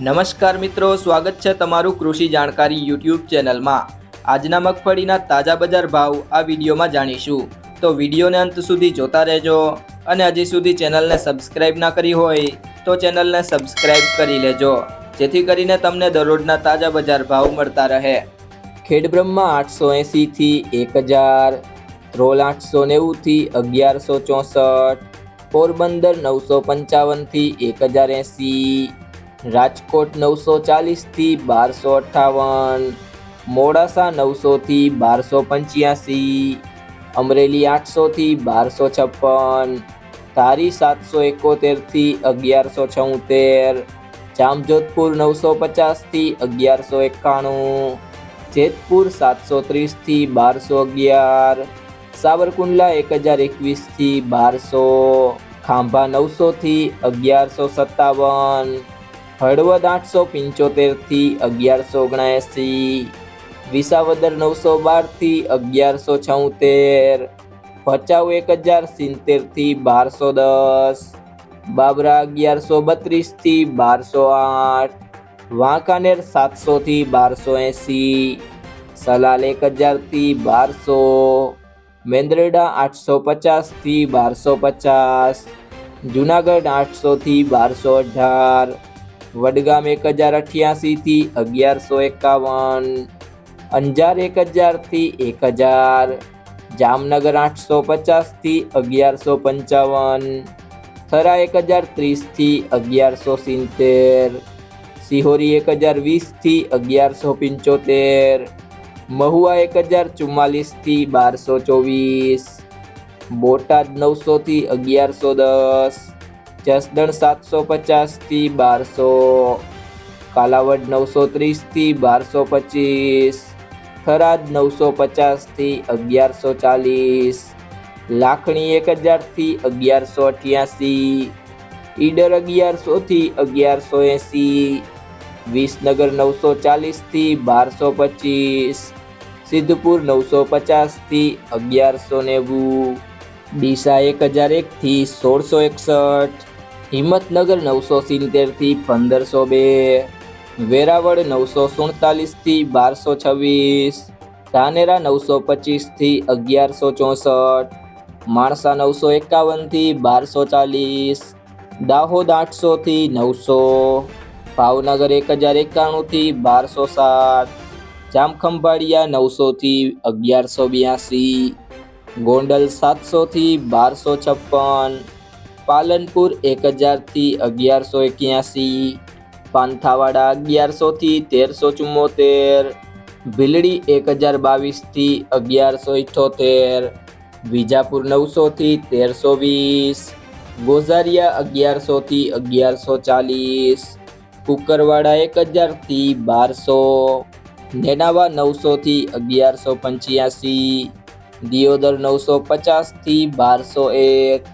નમસ્કાર મિત્રો, સ્વાગત છે તમારું કૃષિ જાણકારી યુટ્યુબ ચેનલમાં. આજના મગફળીના તાજા બજાર ભાવ આ વિડીયોમાં જાણીશું. તો વિડીયોને અંત સુધી જોતા રહેજો અને હજી સુધી ચેનલને સબસ્ક્રાઇબ ના કરી હોય તો ચેનલને સબસ્ક્રાઇબ કરી લેજો, જેથી કરીને તમને દરરોજના તાજા બજાર ભાવ મળતા રહે. ખેડબ્રહ્મા આઠસો એંસીથી એક હજાર, રોલ આઠસો નેવુંથી અગિયારસો ચોસઠ, પોરબંદર નવસો પંચાવનથી એક હજાર એંસી રાજકોટ નવસો ચાલીસથી બારસો અઠ્ઠાવન, મોડાસા નવસોથી બારસો પંચ્યાસી, અમરેલી આઠસોથી બારસો છપ્પન, ધારી સાતસો એકોતેરથી અગિયારસો છોતેર, જામજોધપુર નવસો પચાસથી અગિયારસો એકાણું, જેતપુર સાતસો ત્રીસથી બારસો અગિયાર, સાવરકુંડલા એક હજાર એકવીસથી બારસો, ખાંભા નવસોથી અગિયારસો સત્તાવન હળવદ આઠસો પંચોતેરથી અગિયારસો ઓગણએંસી. વિસાવદર નવસો બારથી અગિયારસો છોતેર. ભચાઉ એક હજાર સિત્તેરથી બારસો દસ. બાબરા અગિયારસો બત્રીસથી બારસો આઠ. વાંકાનેર સાતસોથી બારસો એંસી. સલાલ એક હજારથી બારસો. મેંદરડા આઠસો પચાસથી બારસો પચાસ. જુનાગઢ આઠસોથી બારસો અઢાર. વડગામ એક હજાર અઠ્યાસીથી અગિયારસો એકાવન, અંજાર એક હજારથી એક હજાર જામનગર આઠસો પચાસથી અગિયારસો પંચાવન, થરા એક હજાર ત્રીસથી અગિયારસો સિત્તેર, સિહોરી એક હજાર વીસથી અગિયારસો પંચોતેર, મહુવા એક હજાર ચુમ્માલીસથી બારસો ચોવીસ, બોટાદ નવસોથી અગિયારસો દસ જસદણ સાતસો પચાસથી બારસો, કાલાવડ નવસો ત્રીસથી બારસો પચીસ, થરાદ નવસો પચાસથી અગિયારસો ચાલીસ, લાખણી એક હજારથી અગિયારસો અઠ્યાસી, ઈડર અગિયારસોથી અગિયારસો એંસી, વિસનગર નવસો ચાલીસથી બારસો પચીસ, સિદ્ધપુર નવસો પચાસથી અગિયારસો નેવું, ડીસા એક હજાર એકથી સોળસો એકસઠ હિંમતનગર નવસો સિત્તેરથી પંદરસો બે, વેરાવળ નવસો સુડતાલીસથી બારસો છવ્વીસ, ધાનેરા નવસો પચીસથી અગિયારસો ચોસઠ, માણસા નવસો એકાવનથી બારસો ચાલીસ, દાહોદ આઠસોથી નવસો, ભાવનગર એક હજાર એકાણુંથી બારસો સાત, જામખંભાળિયા નવસોથી અગિયારસો બ્યાસી, ગોંડલ સાતસોથી બારસો છપ્પન પાલનપુર એક હજારથી અગિયારસો એક્યાસી, પાંથાવાડા અગિયારસોથી તેરસો ચુમ્મોતેર ભીલડી એક હજાર બાવીસથી અગિયારસો ઇઠ્ઠોતેર વિજાપુર નવસોથી તેરસો વીસ, ગોઝારિયા અગિયારસોથી અગિયારસો ચાલીસ, કુકરવાડા એક હજારથી બારસો, નેનાવા નવસોથી અગિયારસો પંચ્યાસી, દિયોદર નવસો પચાસથી બારસો એક